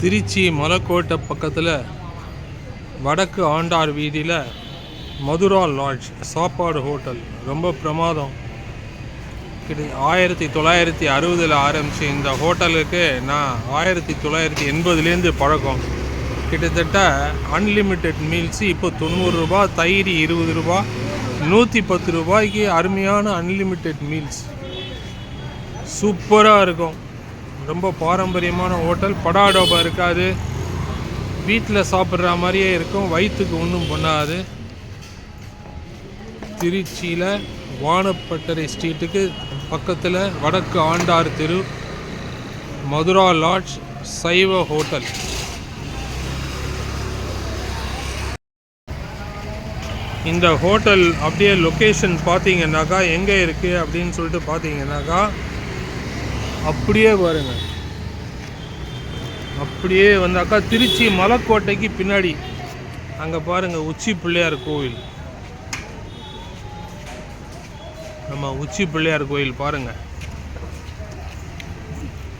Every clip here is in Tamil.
திருச்சி மலைக்கோட்டை பக்கத்தில் வடக்கு ஆண்டார் வீதியில் மதுரா லாட்ஜ் சாப்பாடு ஹோட்டல். ரொம்ப பிரமாதம். கிட்ட ஆயிரத்தி தொள்ளாயிரத்தி அறுபதில் ஆரம்பித்து இந்த ஹோட்டலுக்கு நான் ஆயிரத்தி தொள்ளாயிரத்தி எண்பதுலேருந்து பழக்கம். கிட்டத்தட்ட அன்லிமிட்டெட் மீல்ஸு இப்போ தொண்ணூறு ரூபா தயிர் இருபது ரூபா நூற்றி பத்து ரூபாய்க்கு அருமையான அன்லிமிட்டெட் மீல்ஸ் சூப்பராக இருக்கும். ரொம்ப பாரம்பரியமான ஹோட்டல். படாடோபா இருக்காது. வீட்டில் சாப்பிட்ற மாதிரியே இருக்கும். வயிற்றுக்கு ஒன்றும் பண்ணாது. திருச்சியில் வானப்பட்டறை ஸ்ட்ரீட்டுக்கு பக்கத்தில் வடக்கு ஆண்டார் தெரு மதுரா லாட்ஜ் சைவ ஹோட்டல். இந்த ஹோட்டல் அப்படியே லொக்கேஷன் பார்த்தீங்கன்னாக்கா எங்கே இருக்குது அப்படின்னு சொல்லிட்டு பார்த்தீங்கன்னாக்கா அப்படியே பாருங்க. அப்படியே வந்தாக்கா திருச்சி மலைக்கோட்டைக்கு பின்னாடி. அங்கே பாருங்கள் உச்சி பிள்ளையார் கோவில். நம்ம உச்சி பிள்ளையார் கோயில் பாருங்க.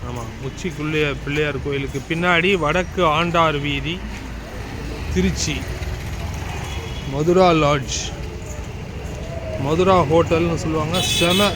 ஆமாம் உச்சி பிள்ளையார் பிள்ளையார் கோயிலுக்கு பின்னாடி வடக்கு ஆண்டார் வீதி திருச்சி. மதுரா லாட்ஜ். மதுரா ஹோட்டல்னு சொல்லுவாங்க. செம